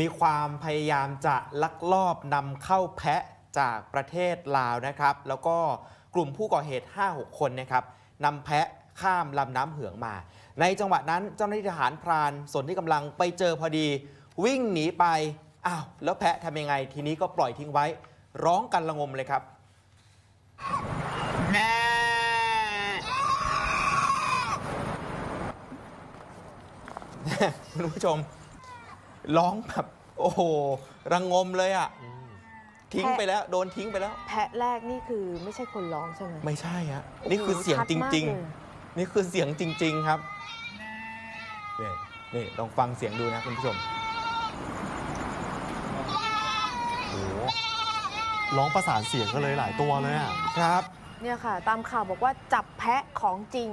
มีความพยายามจะลักลอบนำเข้าแพะจากประเทศลาวนะครับ แล้วก็กลุ่มผู้ก่อเหตุ 5-6 คนนะครับนำแพะข้ามลำน้ำเหืองมา ในจังหวะนั้นเจ้าหน้าที่ทหารพรานส่วนที่กำลังไปเจอพอดี วิ่งหนีไปอ้าวแล้วแพะทำยังไง ทีนี้ก็ปล่อยทิ้งไว้ ร้องกันระงมเลยครับคุณผู้ชม ร้องแบบโอ้โหระงมเลยอะ่ะทิ้งไปแล้ว โดนทิ้งไปแล้ว แพะแรกนี่คือไม่ใช่คนร้องใช่ไหมไม่ใช่ฮะนี่คือเสียงชัดจมากริงเลยๆนี่คือเสียงจริง ๆครับนี่นี่ลองฟังเสียงดูนะคุณผู้ชมโอ้โหร้องประสานเสียงกันเลยหลายตัวเลยอะครับ เนี่ยค่ะ ตามข่าวบอกว่าจับแพะของจริง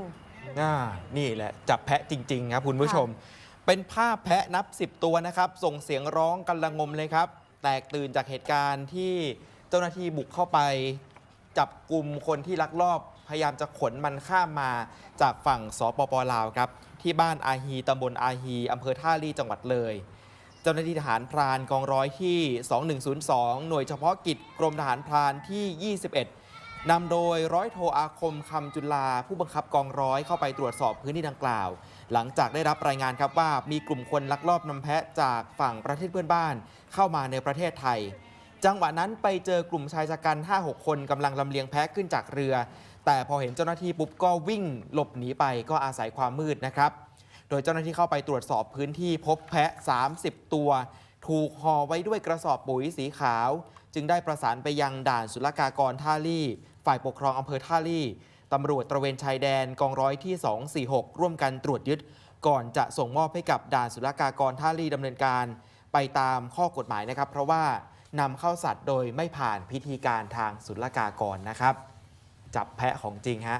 อ่านี่แหละ จับแพะจริง ๆ ครับคุณผู้ชม เป็นภาพแพะนับ 10 ตัวนะครับ ส่งเสียงร้องกันระงมเลยครับ แตกตื่นจากเหตุการณ์ที่เจ้าหน้าที่บุกเข้าไป จับกลุ่มคนที่ลักลอบ พยายามจะขนมันข้ามมาจากฝั่งสปปลาวครับ ที่บ้านอาฮีตำบลอาฮีอำเภอท่าลีจังหวัดเลย เจ้าหน้าที่ทหารพรานกองร้อยที่ 2102 หน่วยเฉพาะกิจกรมทหารพรานที่ 21 นำโดยร้อยโทอาคมคำจุลา ผู้บังคับกองร้อยเข้าไปตรวจสอบพื้นที่ดังกล่าว หลังจากได้รับรายงานครับว่ามีกลุ่มคนลักลอบนำแพะจากฝั่งประเทศเพื่อนบ้าน เข้ามาในประเทศไทย จังหวะนั้นไปเจอกลุ่มชายชะกัน 5-6 คนกำลังลำเลียงแพะขึ้นจากเรือ แต่พอเห็นเจ้าหน้าที่ปุ๊บก็วิ่งหลบหนีไปก็อาศัยความมืดนะครับ โดยเจ้าหน้าที่เข้าไปตรวจสอบพื้นที่พบแพะ 30 ตัว ถูกห่อไว้ด้วยกระสอบปุ๋ยสีขาว จึงได้ประสานไปยังด่านศุลกากรท่าลี่ ฝ่ายปกครองอำเภอท่าลี่ตำรวจตระเวนชายแดนกองร้อยที่ 246 ร่วมกันตรวจยึด ก่อนจะส่งมอบให้กับด่านศุลกากรท่าลี่ดำเนินการ ไปตามข้อกฎหมายนะครับ เพราะว่านำเข้าสัตว์โดยไม่ผ่านพิธีการทางศุลกากรนะครับ จับแพะของจริงฮะ